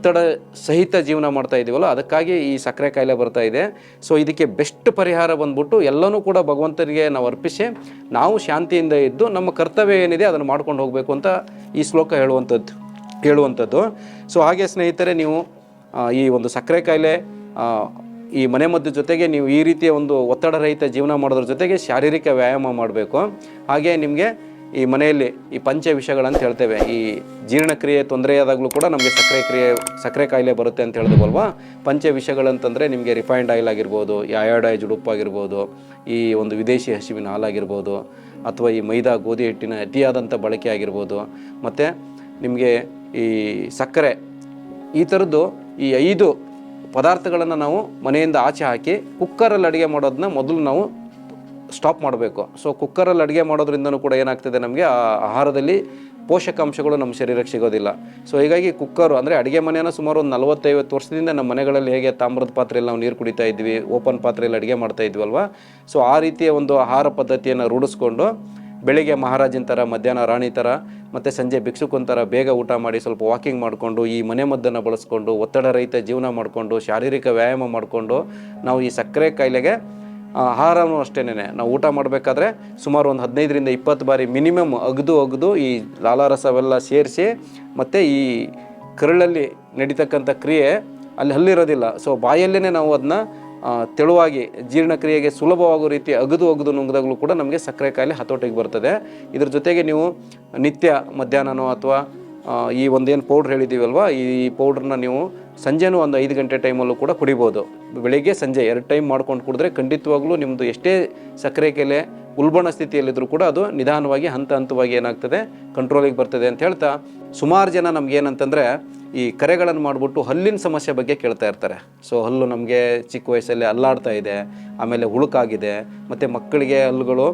ಒತ್ತಡ ಸಹಿತ ಜೀವನ ಮಾಡ್ತಾ ಇದ್ದೀವಲ್ಲ ಅದಕ್ಕಾಗಿ ಈ ಸಕ್ಕರೆ ಕಾಯಿಲೆ ಬರ್ತಾ ಇದೆ. ಸೊ ಇದಕ್ಕೆ ಬೆಸ್ಟ್ ಪರಿಹಾರ ಬಂದ್ಬಿಟ್ಟು ಎಲ್ಲನೂ ಕೂಡ ಭಗವಂತನಿಗೆ ನಾವು ಅರ್ಪಿಸಿ, ನಾವು ಶಾಂತಿಯಿಂದ ಇದ್ದು ನಮ್ಮ ಕರ್ತವ್ಯ ಏನಿದೆ ಅದನ್ನು ಮಾಡ್ಕೊಂಡು ಹೋಗಬೇಕು ಅಂತ ಈ ಶ್ಲೋಕ ಹೇಳುವಂಥದ್ದು ಹೇಳುವಂಥದ್ದು. ಸೊ ಹಾಗೆ ಸ್ನೇಹಿತರೆ, ನೀವು ಈ ಒಂದು ಸಕ್ಕರೆ ಕಾಯಿಲೆ ಈ ಮನೆ ಮದ್ದು ಜೊತೆಗೆ ನೀವು ಈ ರೀತಿಯ ಒಂದು ಒತ್ತಡ ರಹಿತ ಜೀವನ ಮಾಡೋದ್ರ ಜೊತೆಗೆ ಶಾರೀರಿಕ ವ್ಯಾಯಾಮ ಮಾಡಬೇಕು. ಹಾಗೆ ನಿಮಗೆ ಈ ಮನೆಯಲ್ಲಿ ಈ ಪಂಚ ವಿಷಯಗಳಂತ ಹೇಳ್ತೇವೆ. ಈ ಜೀರ್ಣಕ್ರಿಯೆ ತೊಂದರೆಯಾದಾಗಲೂ ಕೂಡ ನಮಗೆ ಸಕ್ಕರೆ ಕ್ರಿಯೆ, ಸಕ್ಕರೆ ಕಾಯಿಲೆ ಬರುತ್ತೆ ಅಂತ ಹೇಳಿದ್ವಲ್ವಾ? ಪಂಚ ವಿಷಯಗಳಂತಂದರೆ ನಿಮಗೆ ರಿಫೈನ್ಡ್ ಆಯಿಲ್ ಆಗಿರ್ಬೋದು, ಈ ಅಯೋಡೈಸ್ಡ್ ಉಪ್ಪಾಗಿರ್ಬೋದು ಈ ಒಂದು ವಿದೇಶಿ ಹಸಿವಿನ ಹಾಲಾಗಿರ್ಬೋದು, ಅಥವಾ ಈ ಮೈದಾ ಗೋಧಿ ಹಿಟ್ಟಿನ ಅತಿಯಾದಂಥ ಬಳಕೆ ಆಗಿರ್ಬೋದು. ಮತ್ತು ನಿಮಗೆ ಈ ಸಕ್ಕರೆ, ಈ ಥರದ್ದು ಈ ಐದು ಪದಾರ್ಥಗಳನ್ನು ನಾವು ಮನೆಯಿಂದ ಆಚೆ ಹಾಕಿ ಕುಕ್ಕರಲ್ಲಿ ಅಡುಗೆ ಮಾಡೋದನ್ನ ಮೊದಲು ನಾವು ಸ್ಟಾಪ್ ಮಾಡಬೇಕು. ಸೊ ಕುಕ್ಕರಲ್ಲಿ ಅಡುಗೆ ಮಾಡೋದ್ರಿಂದನೂ ಕೂಡ ಏನಾಗ್ತದೆ ನಮಗೆ, ಆ ಆಹಾರದಲ್ಲಿ ಪೋಷಕಾಂಶಗಳು ನಮ್ಮ ಶರೀರಕ್ಕೆ ಸಿಗೋದಿಲ್ಲ. ಸೊ ಹೀಗಾಗಿ ಕುಕ್ಕರು ಅಂದರೆ ಅಡುಗೆ ಮನೆಯನ್ನು ಸುಮಾರು ಒಂದು ನಲವತ್ತೈವತ್ತು ವರ್ಷದಿಂದ ನಮ್ಮ ಮನೆಗಳಲ್ಲಿ ಹೇಗೆ ತಾಮ್ರದ ಪಾತ್ರೆಯಲ್ಲಿ ನಾವು ನೀರು ಕುಡಿತಾ ಇದ್ವಿ ಓಪನ್ ಪಾತ್ರೆಯಲ್ಲಿ ಅಡುಗೆ ಮಾಡ್ತಾ ಇದ್ವಲ್ವ ಸೊ ಆ ರೀತಿಯ ಒಂದು ಆಹಾರ ಪದ್ಧತಿಯನ್ನು ರೂಢಿಸ್ಕೊಂಡು ಬೆಳಿಗ್ಗೆ ಮಹಾರಾಜಿನ ಥರ ಮಧ್ಯಾಹ್ನ ರಾಣಿ ಥರ ಮತ್ತು ಸಂಜೆ ಭಿಕ್ಷುಕನ ಥರ ಬೇಗ ಊಟ ಮಾಡಿ ಸ್ವಲ್ಪ ವಾಕಿಂಗ್ ಮಾಡಿಕೊಂಡು, ಈ ಮನೆ ಮದ್ದನ್ನು ಬಳಸ್ಕೊಂಡು, ಒತ್ತಡ ರಹಿತ ಜೀವನ ಮಾಡಿಕೊಂಡು, ಶಾರೀರಿಕ ವ್ಯಾಯಾಮ ಮಾಡಿಕೊಂಡು, ನಾವು ಈ ಸಕ್ಕರೆ ಕಾಯಿಲೆಗೆ ಆ, ಆಹಾರನೂ ಅಷ್ಟೇನೆ ನಾವು ಊಟ ಮಾಡಬೇಕಾದ್ರೆ ಸುಮಾರು ಒಂದು ಹದಿನೈದರಿಂದ ಇಪ್ಪತ್ತು ಬಾರಿ ಮಿನಿಮಮ್ ಅಗದು ಅಗದು ಈ ಲಾಲಾರಸವೆಲ್ಲ ಸೇರಿಸಿ ಮತ್ತು ಈ ಕರುಳಲ್ಲಿ ನಡೀತಕ್ಕಂಥ ಕ್ರಿಯೆ ಅಲ್ಲಿ ಹಲ್ಲಿರೋದಿಲ್ಲ. ಸೊ ಬಾಯಲ್ಲೇ ನಾವು ಅದನ್ನ ತೆಳುವಾಗಿ ಜೀರ್ಣಕ್ರಿಯೆಗೆ ಸುಲಭವಾಗೋ ರೀತಿ ಅಗದು ಅಗದು ನುಂಗಿದಾಗಲೂ ಕೂಡ ನಮಗೆ ಸಕ್ಕರೆ ಕಾಯಿಲೆ ಹತೋಟಿಗೆ ಬರ್ತದೆ. ಇದ್ರ ಜೊತೆಗೆ ನೀವು ನಿತ್ಯ ಮಧ್ಯಾಹ್ನನೋ ಅಥವಾ ಈ ಒಂದೇನು ಪೌಡ್ರ್ ಹೇಳಿದ್ದೀವಲ್ವ ಈ ಪೌಡ್ರನ್ನ ನೀವು ಸಂಜೆನೂ ಒಂದು ಐದು ಗಂಟೆ ಟೈಮಲ್ಲೂ ಕೂಡ ಕುಡಿಬೋದು. ಬೆಳಿಗ್ಗೆ ಸಂಜೆ ಎರಡು ಟೈಮ್ ಮಾಡ್ಕೊಂಡು ಕುಡಿದ್ರೆ ಖಂಡಿತವಾಗ್ಲೂ ನಿಮ್ಮದು ಎಷ್ಟೇ ಸಕ್ಕರೆ ಕೆಲೆ, ಉಲ್ಬಣ ಸ್ಥಿತಿಯಲ್ಲಿದ್ದರೂ ಕೂಡ ಅದು ನಿಧಾನವಾಗಿ ಹಂತ ಹಂತವಾಗಿ ಏನಾಗ್ತದೆ ಕಂಟ್ರೋಲಿಗೆ ಬರ್ತದೆ ಅಂತ ಹೇಳ್ತಾ ಸುಮಾರು ಜನ ನಮ್ಗೆ ಏನಂತಂದರೆ ಈ ಕರೆಗಳನ್ನು ಮಾಡಿಬಿಟ್ಟು ಹಲ್ಲಿನ ಸಮಸ್ಯೆ ಬಗ್ಗೆ ಕೇಳ್ತಾ ಇರ್ತಾರೆ. ಸೊ ಹಲ್ಲು ನಮಗೆ ಚಿಕ್ಕ ವಯಸ್ಸಲ್ಲಿ ಅಲ್ಲಾಡ್ತಾ ಇದೆ, ಆಮೇಲೆ ಹುಳುಕಾಗಿದೆ, ಮತ್ತು ಮಕ್ಕಳಿಗೆ ಹಲ್ಲುಗಳು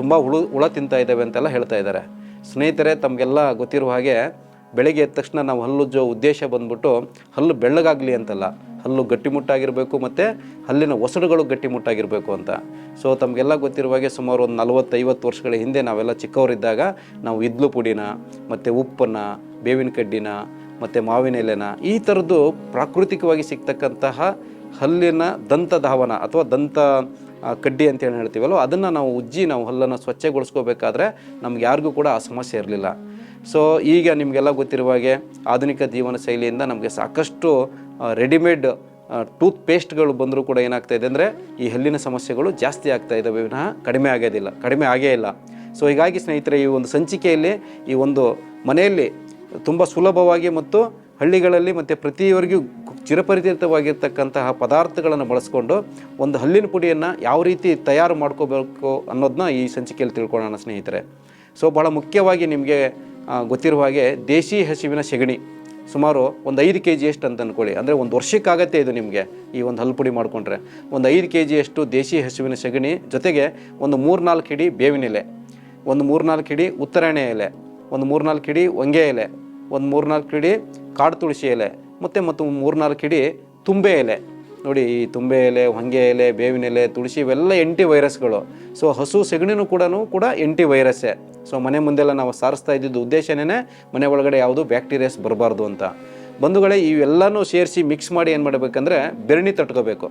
ತುಂಬ ಹುಳು, ಹುಳ ತಿಂತಾ ಇದ್ದಾವೆ ಅಂತೆಲ್ಲ ಹೇಳ್ತಾ ಇದ್ದಾರೆ. ಸ್ನೇಹಿತರೆ, ತಮಗೆಲ್ಲ ಗೊತ್ತಿರುವ ಹಾಗೆ ಬೆಳಗ್ಗೆ ಎದ್ದ ತಕ್ಷಣ ನಾವು ಹಲ್ಲುಜ್ಜೋ ಉದ್ದೇಶ ಬಂದ್ಬಿಟ್ಟು ಹಲ್ಲು ಬೆಳ್ಳಗಾಗಲಿ ಅಂತಲ್ಲ, ಹಲ್ಲು ಗಟ್ಟಿಮುಟ್ಟಾಗಿರಬೇಕು ಮತ್ತು ಹಲ್ಲಿನ ಒಸಡುಗಳು ಗಟ್ಟಿಮುಟ್ಟಾಗಿರಬೇಕು ಅಂತ. ಸೊ ತಮಗೆಲ್ಲ ಗೊತ್ತಿರುವ ಹಾಗೆ ಸುಮಾರು ಒಂದು ನಲವತ್ತೈವತ್ತು ವರ್ಷಗಳ ಹಿಂದೆ ನಾವೆಲ್ಲ ಚಿಕ್ಕವರಿದ್ದಾಗ ನಾವು ಇದ್ಲು ಪುಡಿನ, ಮತ್ತು ಉಪ್ಪನ್ನು ಬೇವಿನ ಕಡ್ಡಿನ ಮತ್ತು ಮಾವಿನ ಎಲೆನ, ಈ ಥರದ್ದು ಪ್ರಾಕೃತಿಕವಾಗಿ ಸಿಗ್ತಕ್ಕಂತಹ ಹಲ್ಲಿನ ದಂತ ಧಾವನ ಅಥವಾ ದಂತ ಕಡ್ಡಿ ಅಂತ ಹೇಳ್ತೀವಲ್ವ ಅದನ್ನು ನಾವು ಉಜ್ಜಿ ನಾವು ಹಲ್ಲನ್ನು ಸ್ವಚ್ಛಗೊಳಿಸ್ಕೋಬೇಕಾದ್ರೆ ನಮ್ಗೆ ಯಾರಿಗೂ ಕೂಡ ಆ ಸಮಸ್ಯೆ ಇರಲಿಲ್ಲ. ಸೊ ಈಗ ನಿಮಗೆಲ್ಲ ಗೊತ್ತಿರುವ ಹಾಗೆ ಆಧುನಿಕ ಜೀವನ ಶೈಲಿಯಿಂದ ನಮಗೆ ಸಾಕಷ್ಟು ರೆಡಿಮೇಡ್ ಟೂತ್ ಪೇಸ್ಟ್ಗಳು ಬಂದರೂ ಕೂಡ ಏನಾಗ್ತಾ ಇದೆ ಅಂದರೆ ಈ ಹಲ್ಲಿನ ಸಮಸ್ಯೆಗಳು ಜಾಸ್ತಿ ಆಗ್ತಾ ಇದ್ದಾವೆ ವಿನಃ ಕಡಿಮೆ ಆಗೋದಿಲ್ಲ, ಕಡಿಮೆ ಆಗೇ ಇಲ್ಲ. ಸೊ ಹೀಗಾಗಿ ಸ್ನೇಹಿತರೆ, ಈ ಒಂದು ಸಂಚಿಕೆಯಲ್ಲಿ ಈ ಒಂದು ಮನೆಯಲ್ಲಿ ತುಂಬ ಸುಲಭವಾಗಿ ಮತ್ತು ಹಳ್ಳಿಗಳಲ್ಲಿ ಮತ್ತು ಪ್ರತಿಯವರಿಗೂ ಚಿರಪರಿಚಿತವಾಗಿರ್ತಕ್ಕಂತಹ ಪದಾರ್ಥಗಳನ್ನು ಬಳಸ್ಕೊಂಡು ಒಂದು ಹಲ್ಲಿನ ಪುಡಿಯನ್ನು ಯಾವ ರೀತಿ ತಯಾರು ಮಾಡ್ಕೋಬೇಕು ಅನ್ನೋದನ್ನ ಈ ಸಂಚಿಕೆಯಲ್ಲಿ ತಿಳ್ಕೊಳ್ಳೋಣ ಸ್ನೇಹಿತರೆ. ಸೊ ಭಾಳ ಮುಖ್ಯವಾಗಿ ನಿಮಗೆ ಗೊತ್ತಿರುವ ಹಾಗೆ ದೇಶಿ ಹಸುವಿನ ಸೆಗಣಿ ಸುಮಾರು ಒಂದು ಐದು ಕೆ ಜಿಯಷ್ಟು ಅಂತ ಅಂದ್ಕೊಳ್ಳಿ ಅಂದರೆ ಒಂದು ವರ್ಷಕ್ಕಾಗತ್ತೆ ಇದು ನಿಮಗೆ ಈ ಒಂದು ಹಲ್ಪುಡಿ ಪುಡಿ ಮಾಡಿಕೊಂಡ್ರೆ. ಒಂದು ಐದು ಕೆ ಜಿಯಷ್ಟು ದೇಶಿ ಹಸುವಿನ ಸೆಗಣಿ ಜೊತೆಗೆ ಒಂದು ಮೂರ್ನಾಲ್ಕು ಹಿಡಿ ಬೇವಿನ ಎಲೆ, ಒಂದು ಮೂರ್ನಾಲ್ಕು ಹಿಡಿ ಉತ್ತರಾಯಣೆ ಎಲೆ, ಒಂದು ಮೂರ್ನಾಲ್ಕು ಹಿಡಿ ಹೊಂಗೆ ಎಲೆ, ಒಂದು ಮೂರ್ನಾಲ್ಕು ಹಿಡಿ ಕಾಡು ತುಳಸಿ ಎಲೆ, ಮತ್ತು ಮತ್ತು ಮೂರ್ನಾಲ್ಕು ಹಿಡಿ ತುಂಬೆ ಎಲೆ. ನೋಡಿ, ಈ ತುಂಬೆ ಎಲೆ, ಹೊಂಗೆ ಎಲೆ, ಬೇವಿನ ಎಲೆ, ತುಳಸಿ ಇವೆಲ್ಲ ಎಂಟಿ ವೈರಸ್ಗಳು ಸೊ ಹಸು ಸೆಗಣಿನೂ ಕೂಡ ಕೂಡ ಎಂಟಿ ವೈರಸ್ಸೇ ಸೊ ಮನೆ ಮುಂದೆಲ್ಲ ನಾವು ಸಾರಿಸ್ತಾ ಇದ್ದಿದ್ದು ಉದ್ದೇಶನೇ ಮನೆ ಒಳಗಡೆ ಯಾವುದು ಬ್ಯಾಕ್ಟೀರಿಯಾಸ್ ಬರಬಾರ್ದು ಅಂತ. ಬಂಧುಗಳೇ, ಇವೆಲ್ಲನೂ ಸೇರಿಸಿ ಮಿಕ್ಸ್ ಮಾಡಿ ಏನು ಮಾಡಬೇಕಂದ್ರೆ ಬೆರಣಿ ತಟ್ಕೋಬೇಕು.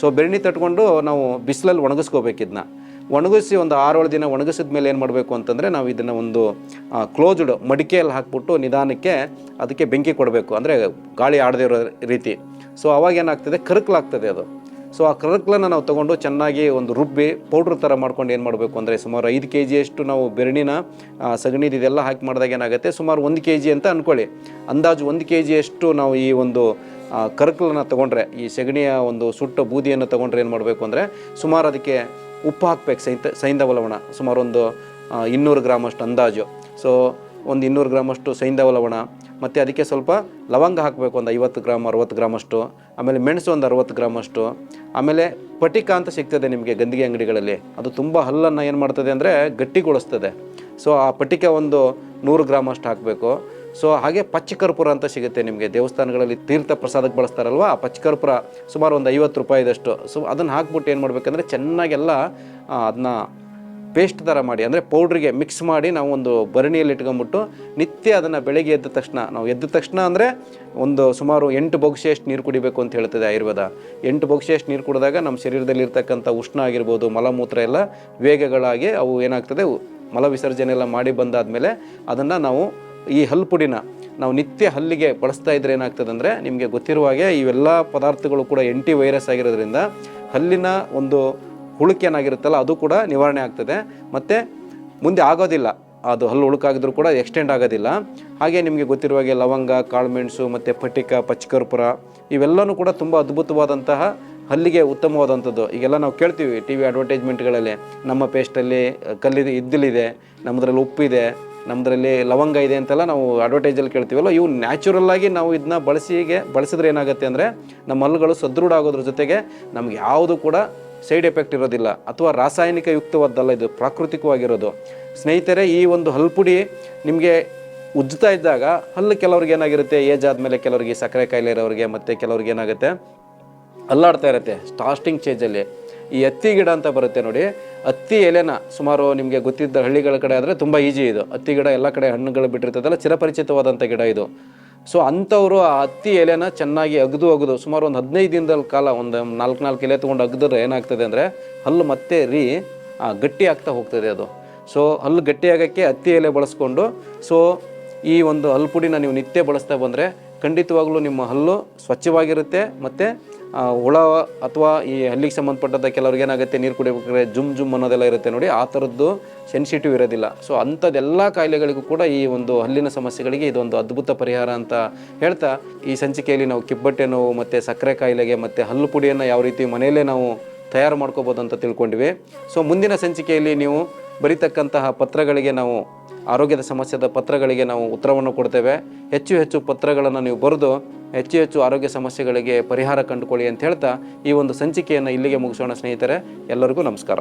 ಸೊ ಬೆರಣಿ ತಟ್ಕೊಂಡು ನಾವು ಬಿಸಿಲಲ್ಲಿ ಒಣಗಿಸ್ಕೋಬೇಕು ಇದನ್ನ ಒಣಗಿಸಿ ಒಂದು ಆರೇಳು ದಿನ ಒಣಗಿಸಿದ ಮೇಲೆ ಏನು ಮಾಡಬೇಕು ಅಂತಂದರೆ ನಾವು ಇದನ್ನು ಒಂದು ಕ್ಲೋಸ್ಡ್ ಮಡಿಕೆಯಲ್ಲಿ ಹಾಕ್ಬಿಟ್ಟು ನಿಧಾನಕ್ಕೆ ಅದಕ್ಕೆ ಬೆಂಕಿ ಕೊಡಬೇಕು. ಅಂದರೆ ಗಾಳಿ ಆಡದೇ ಇರೋ ರೀತಿ. ಸೊ ಅವಾಗ ಏನಾಗ್ತದೆ? ಕರಕಲಾಗ್ತದೆ ಅದು. ಸೊ ಆ ಕರಕಲನ್ನು ನಾವು ತೊಗೊಂಡು ಚೆನ್ನಾಗಿ ಒಂದು ರುಬ್ಬಿ ಪೌಡ್ರ್ ಥರ ಮಾಡ್ಕೊಂಡು ಏನು ಮಾಡಬೇಕು ಅಂದರೆ ಸುಮಾರು ಐದು ಕೆ ಜಿಯಷ್ಟು ನಾವು ಬೆರಣಿನ ಸಗಣಿದು ಇದೆಲ್ಲ ಹಾಕಿ ಮಾಡಿದಾಗ ಏನಾಗುತ್ತೆ? ಸುಮಾರು ಒಂದು ಕೆ ಜಿ ಅಂತ ಅಂದ್ಕೊಳ್ಳಿ ಅಂದಾಜು ಒಂದು ಕೆ ಜಿಯಷ್ಟು ನಾವು ಈ ಒಂದು ಕರಕಲನ್ನು ತೊಗೊಂಡ್ರೆ, ಈ ಸೆಗಣಿಯ ಒಂದು ಸುಟ್ಟ ಬೂದಿಯನ್ನು ತೊಗೊಂಡ್ರೆ ಏನು ಮಾಡಬೇಕು ಅಂದರೆ, ಸುಮಾರು ಅದಕ್ಕೆ ಉಪ್ಪು ಹಾಕ್ಬೇಕು, ಸೈಂತ ಸೈಂಧವ ಲವಣ ಸುಮಾರು ಒಂದು ಇನ್ನೂರು ಗ್ರಾಮಷ್ಟು ಅಂದಾಜು. ಸೊ ಒಂದು ಇನ್ನೂರು ಗ್ರಾಮಷ್ಟು ಸೈಂಧವ ಲವಣ ಮತ್ತು ಅದಕ್ಕೆ ಸ್ವಲ್ಪ ಲವಂಗ ಹಾಕಬೇಕು, ಒಂದು ಐವತ್ತು ಗ್ರಾಮ್, ಅರವತ್ತು ಗ್ರಾಮಷ್ಟು. ಆಮೇಲೆ ಮೆಣಸು ಒಂದು ಅರವತ್ತು ಗ್ರಾಮಷ್ಟು. ಆಮೇಲೆ ಪಟಿಕ ಅಂತ ಸಿಗ್ತದೆ ನಿಮಗೆ ಗಂದಿಗೆ ಅಂಗಡಿಗಳಲ್ಲಿ. ಅದು ತುಂಬ ಹಲ್ಲನ್ನು ಏನು ಮಾಡ್ತದೆ ಅಂದರೆ ಗಟ್ಟಿಗೊಳಿಸ್ತದೆ. ಸೊ ಆ ಪಟಿಕ ಒಂದು ನೂರು ಗ್ರಾಮ್ ಅಷ್ಟು ಹಾಕಬೇಕು. ಸೊ ಹಾಗೆ ಪಚ್ಚಕರ್ಪೂರ ಅಂತ ಸಿಗುತ್ತೆ ನಿಮಗೆ ದೇವಸ್ಥಾನಗಳಲ್ಲಿ ತೀರ್ಥ ಪ್ರಸಾದಕ್ಕೆ ಬಳಸ್ತಾರಲ್ವ? ಆ ಪಚ್ಚಕರ್ಪೂರ ಸುಮಾರು ಒಂದು ಐವತ್ತು ರೂಪಾಯಿದಷ್ಟು. ಸೊ ಅದನ್ನು ಹಾಕ್ಬಿಟ್ಟು ಏನು ಮಾಡಬೇಕಂದ್ರೆ ಚೆನ್ನಾಗೆಲ್ಲ ಅದನ್ನ ಪೇಸ್ಟ್ ಥರ ಮಾಡಿ, ಅಂದರೆ ಪೌಡ್ರಿಗೆ ಮಿಕ್ಸ್ ಮಾಡಿ ನಾವು ಒಂದು ಭರಣಿಯಲ್ಲಿ ಇಟ್ಕೊಂಬಿಟ್ಟು ನಿತ್ಯ ಅದನ್ನು ಬೆಳಗ್ಗೆ ಎದ್ದ ತಕ್ಷಣ, ನಾವು ಎದ್ದ ತಕ್ಷಣ ಅಂದರೆ ಒಂದು ಸುಮಾರು ಎಂಟು ಬೊಗಸೆಯಷ್ಟು ನೀರು ಕುಡಿಬೇಕು ಅಂತ ಹೇಳ್ತದೆ ಆಯುರ್ವೇದ. ಎಂಟು ಬೊಗಸೆಯಷ್ಟು ನೀರು ಕುಡಿದಾಗ ನಮ್ಮ ಶರೀರದಲ್ಲಿರ್ತಕ್ಕಂಥ ಉಷ್ಣ ಆಗಿರ್ಬೋದು, ಮಲಮೂತ್ರ ಎಲ್ಲ ವೇಗಗಳಾಗಿ ಅವು ಏನಾಗ್ತದೆ ಮಲ ವಿಸರ್ಜನೆ ಎಲ್ಲ ಮಾಡಿ ಬಂದಾದಮೇಲೆ ಅದನ್ನು ನಾವು ಈ ಹಲ್ಲು ಪುಡಿನ ನಾವು ನಿತ್ಯ ಹಲ್ಲಿಗೆ ಬಳಸ್ತಾ ಇದ್ರೆ ಏನಾಗ್ತದೆ ಅಂದರೆ ನಿಮಗೆ ಗೊತ್ತಿರುವ ಹಾಗೆ ಇವೆಲ್ಲ ಪದಾರ್ಥಗಳು ಕೂಡ ಎಂಟಿ ವೈರಸ್ ಆಗಿರೋದ್ರಿಂದ ಹಲ್ಲಿನ ಒಂದು ಹುಳುಕೇನಾಗಿರುತ್ತಲ್ಲ ಅದು ಕೂಡ ನಿವಾರಣೆ ಆಗ್ತದೆ. ಮತ್ತು ಮುಂದೆ ಆಗೋದಿಲ್ಲ. ಅದು ಹಲ್ಲು ಹುಳುಕಾಗಿದ್ರು ಕೂಡ ಎಕ್ಸ್ಟೆಂಡ್ ಆಗೋದಿಲ್ಲ. ಹಾಗೆ ನಿಮಗೆ ಗೊತ್ತಿರುವ ಹಾಗೆ ಲವಂಗ ಕಾಳುಮೆಣಸು ಮತ್ತು ಪಟಿಕ ಪಚ್ಚಕರ್ಪುರ ಇವೆಲ್ಲವೂ ಕೂಡ ತುಂಬ ಅದ್ಭುತವಾದಂತಹ ಹಲ್ಲಿಗೆ ಉತ್ತಮವಾದಂಥದ್ದು. ಈಗೆಲ್ಲ ನಾವು ಕೇಳ್ತೀವಿ ಟಿ ವಿ ಅಡ್ವರ್ಟೈಸ್ಮೆಂಟ್ಗಳಲ್ಲಿ ನಮ್ಮ ಪೇಸ್ಟಲ್ಲಿ ಕಲ್ಲಿದೆ ಇದ್ದಿಲಿದೆ ನಮ್ಮದ್ರಲ್ಲಿ ಉಪ್ಪಿದೆ ನಮ್ಮದ್ರಲ್ಲಿ ಲವಂಗ ಇದೆ ಅಂತೆಲ್ಲ ನಾವು ಅಡ್ವರ್ಟೈಸಲ್ಲಿ ಕೇಳ್ತೀವಲ್ಲ, ಇವು ನ್ಯಾಚುರಲ್ ಆಗಿ ನಾವು ಇದನ್ನ ಬಳಸಿಗೆ ಬಳಸಿದ್ರೆ ಏನಾಗುತ್ತೆ ಅಂದರೆ ನಮ್ಮ ಹಲ್ಲುಗಳು ಸದೃಢ ಆಗೋದ್ರ ಜೊತೆಗೆ ನಮ್ಗೆ ಯಾವುದು ಕೂಡ ಸೈಡ್ ಎಫೆಕ್ಟ್ ಇರೋದಿಲ್ಲ. ಅಥವಾ ರಾಸಾಯನಿಕ ಯುಕ್ತವಾದ್ದಲ್ಲ ಇದು, ಪ್ರಾಕೃತಿಕವಾಗಿರೋದು. ಸ್ನೇಹಿತರೆ, ಈ ಒಂದು ಹಲ್ಪುಡಿ ನಿಮಗೆ ಉಜ್ಜುತ್ತಾ ಇದ್ದಾಗ ಹಲ್ಲು ಕೆಲವ್ರಿಗೆ ಏನಾಗಿರುತ್ತೆ, ಏಜ್ ಆದಮೇಲೆ ಕೆಲವರಿಗೆ ಸಕ್ಕರೆ ಕಾಯಿಲೆ ಇರೋರಿಗೆ ಮತ್ತು ಕೆಲವ್ರಿಗೆ ಏನಾಗುತ್ತೆ? ಅಲ್ಲಾಡ್ತಾ ಇರುತ್ತೆ ಸ್ಟಾರ್ಟಿಂಗ್ ಸ್ಟೇಜಲ್ಲಿ ಈ ಹತ್ತಿ ಗಿಡ ಅಂತ ಬರುತ್ತೆ ನೋಡಿ. ಹತ್ತಿ ಎಲೆನ ಸುಮಾರು ನಿಮಗೆ ಗೊತ್ತಿದ್ದ ಹಳ್ಳಿಗಳ ಕಡೆ ಆದರೆ ತುಂಬ ಈಜಿ ಇದು. ಹತ್ತಿ ಗಿಡ ಎಲ್ಲ ಕಡೆ ಹಣ್ಣುಗಳು ಬಿಟ್ಟಿರ್ತದಲ್ಲ ಚಿರಪರಿಚಿತವಾದಂಥ ಗಿಡ ಇದು. ಸೊ ಅಂಥವರು ಆ ಹತ್ತಿ ಎಲೆನ ಚೆನ್ನಾಗಿ ಅಗದು ಅಗದು ಸುಮಾರು ಒಂದು ಹದಿನೈದು ದಿನದಲ್ಲಿ ಕಾಲ ಒಂದು ನಾಲ್ಕು ನಾಲ್ಕು ಎಲೆ ತೊಗೊಂಡು ಅಗದ್ರೆ ಏನಾಗ್ತದೆ ಅಂದರೆ ಹಲ್ಲು ಮತ್ತೆ ರೀ ಗಟ್ಟಿ ಆಗ್ತಾ ಹೋಗ್ತದೆ ಅದು. ಸೊ ಹಲ್ಲು ಗಟ್ಟಿಯಾಗೋಕ್ಕೆ ಹತ್ತಿ ಎಲೆ ಬಳಸ್ಕೊಂಡು ಸೊ ಈ ಒಂದು ಹಲ್ಲು ಪುಡಿನ ನೀವು ನಿತ್ಯ ಬಳಸ್ತಾ ಬಂದರೆ ಖಂಡಿತವಾಗ್ಲೂ ನಿಮ್ಮ ಹಲ್ಲು ಸ್ವಚ್ಛವಾಗಿರುತ್ತೆ ಮತ್ತು ಹುಳ ಅಥವಾ ಈ ಹಲ್ಲಿಗೆ ಸಂಬಂಧಪಟ್ಟಂಥ ಕೆಲವ್ರಿಗೆ ಏನಾಗುತ್ತೆ, ನೀರು ಕುಡಿಬೇಕಾದ್ರೆ ಜುಮ್ ಜುಮ್ ಅನ್ನೋದೆಲ್ಲ ಇರುತ್ತೆ ನೋಡಿ, ಆ ಥರದ್ದು ಸೆನ್ಸಿಟಿವ್ ಇರೋದಿಲ್ಲ. ಸೊ ಅಂಥದ್ದೆಲ್ಲ ಕಾಯಿಲೆಗಳಿಗೂ ಕೂಡ ಈ ಒಂದು ಹಲ್ಲಿನ ಸಮಸ್ಯೆಗಳಿಗೆ ಇದೊಂದು ಅದ್ಭುತ ಪರಿಹಾರ ಅಂತ ಹೇಳ್ತಾ, ಈ ಸಂಚಿಕೆಯಲ್ಲಿ ನಾವು ಕಿಬ್ಬಟ್ಟೆ ನೋವು ಮತ್ತು ಸಕ್ಕರೆ ಕಾಯಿಲೆಗೆ ಮತ್ತು ಹಲ್ಲು ಪುಡಿಯನ್ನು ಯಾವ ರೀತಿ ಮನೆಯಲ್ಲೇ ನಾವು ತಯಾರು ಮಾಡ್ಕೋಬೋದು ಅಂತ ತಿಳ್ಕೊಂಡಿವಿ. ಸೊ ಮುಂದಿನ ಸಂಚಿಕೆಯಲ್ಲಿ ನೀವು ಬರೀತಕ್ಕಂತಹ ಪತ್ರಗಳಿಗೆ ನಾವು, ಆರೋಗ್ಯದ ಸಮಸ್ಯೆದ ಪತ್ರಗಳಿಗೆ ನಾವು ಉತ್ತರವನ್ನು ಕೊಡ್ತೇವೆ. ಹೆಚ್ಚು ಹೆಚ್ಚು ಪತ್ರಗಳನ್ನು ನೀವು ಬರೆದು ಹೆಚ್ಚು ಹೆಚ್ಚು ಆರೋಗ್ಯ ಸಮಸ್ಯೆಗಳಿಗೆ ಪರಿಹಾರ ಕಂಡುಕೊಳ್ಳಿ ಅಂತ ಹೇಳ್ತಾ ಈ ಒಂದು ಸಂಚಿಕೆಯನ್ನು ಇಲ್ಲಿಗೆ ಮುಗಿಸೋಣ ಸ್ನೇಹಿತರೆ. ಎಲ್ಲರಿಗೂ ನಮಸ್ಕಾರ.